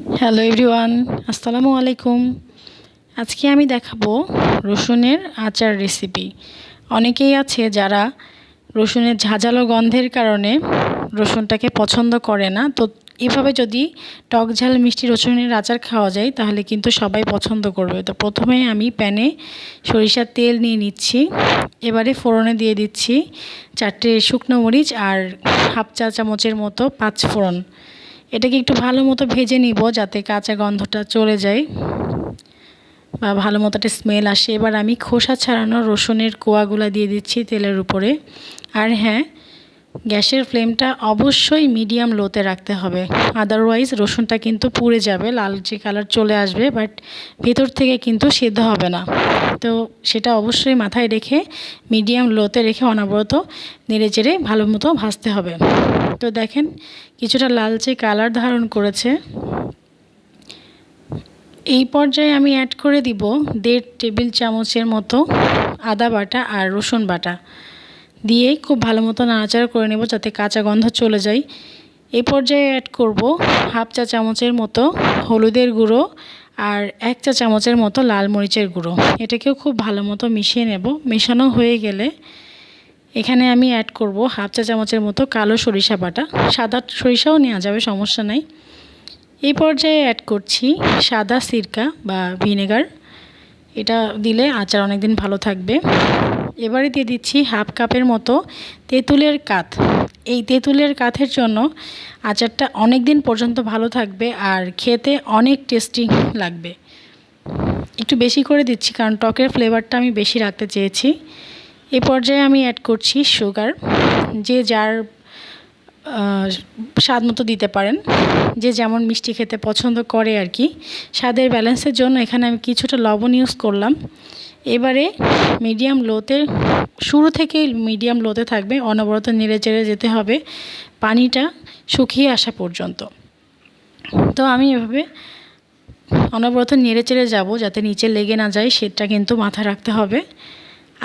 Hello everyone আসসালামু আলাইকুম। আজকে আমি দেখাবো রসুনের আচার রেসিপি অনেকেই আছে যারা রসুনের ঝাঁঝালো গন্ধের কারণে রসুনটাকে পছন্দ করে না। তো এভাবে যদি টক ঝাল মিষ্টি রসুনের আচার খাওয়া যায়, তাহলে কিন্তু সবাই পছন্দ করবে। তো প্রথমে আমি প্যানে সরিষার তেল নিয়ে নিচ্ছি। এবারে ফোড়নে দিয়ে দিচ্ছি চারটে শুকনো মরিচ আর হাফ চা চামচের মতো পাঁচ ফোড়ন। এটাকে একটু ভালো মতো ভেজে নিব যাতে কাঁচা গন্ধটা চলে যায় বা ভালো মতো একটা স্মেল আসে। এবার আমি খোসা ছাড়ানো রসুনের কোয়াগুলা দিয়ে দিচ্ছি তেলের উপরে। আর হ্যাঁ গ্যাসের ফ্লেমটা অবশ্যই মিডিয়াম লোতে রাখতে হবে। আদারওয়াইজ রসুনটা কিন্তু পুড়ে যাবে লালচে কালার চলে আসবে বাট ভেতর থেকে কিন্তু সেদ্ধ হবে না। তো সেটা অবশ্যই মাথায় রেখে, মিডিয়াম লোতে রেখে অনবরত নেড়ে চেড়ে ভালো মতো ভাজতে হবে। তো দেখেন, কিছুটা লালচে কালার ধারণ করেছে। এই পর্যায়ে আমি অ্যাড করে দিব দেড় টেবিল চামচের মতো আদা বাটা আর রসুন বাটা। দিয়ে খুব ভালো মতো নাড়াচাড়া করে নেব যাতে কাঁচা গন্ধ চলে যায়। এই পর্যায়ে অ্যাড করব হাফ চা চামচের মতো হলুদের গুঁড়ো আর এক চা চামচের মতো লাল মরিচের গুঁড়ো। এটাকেও খুব ভালো মতো মিশিয়ে নেব। মেশানো হয়ে গেলে এখানে আমি অ্যাড করব হাফ চা চামচের মতো কালো সরিষা বাটা। সাদা সরিষাও নেওয়া যাবে, সমস্যা নাই। এই পর্যায়ে অ্যাড করছি সাদা সিরকা বা ভিনেগার। এটা দিলে আচার অনেক দিন ভালো থাকবে। এবারে দিয়ে দিচ্ছি হাফ কাপের মতো তেঁতুলের কাত। এই তেঁতুলের কাথের জন্য আচারটা অনেক দিন পর্যন্ত ভালো থাকবে আর খেতে অনেক টেস্টি লাগবে। একটু বেশি করে দিচ্ছি কারণ টকের ফ্লেভারটা আমি বেশি রাখতে চেয়েছি। এ পর্যায়ে আমি অ্যাড করছি সুগার যে যার স্বাদ মতো দিতে পারেন। যে যেমন মিষ্টি খেতে পছন্দ করে আর কি। স্বাদের ব্যালেন্সের জন্য এখানে আমি কিছুটা লবণ ইউজ করলাম। এবারে মিডিয়াম লোতে শুরু থেকেই মিডিয়াম লোতে থাকবে, অনবরত নেড়ে চেড়ে যেতে হবে পানিটা শুকিয়ে আসা পর্যন্ত। তো আমি এভাবে অনবরত নেড়ে চেড়ে যাব যাতে নিচে লেগে না যায়, সেটা কিন্তু মাথা রাখতে হবে।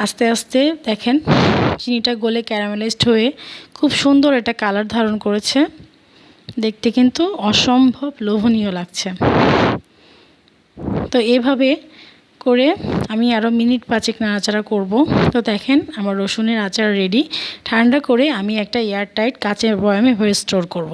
আস্তে আস্তে দেখেন, চিনিটা গলে ক্যারামেলাইজড হয়ে খুব সুন্দর এটা কালার ধারণ করেছে। দেখতে কিন্তু অসম্ভব লোভনীয় লাগছে। তো এভাবে করে আমি আরও মিনিট পাঁচেক নাড়াচাড়া করব তো দেখেন আমার রসুনের আচার রেডি ঠান্ডা করে আমি একটা এয়ার টাইট কাঁচের বয়ামে হয়ে স্টোর করব।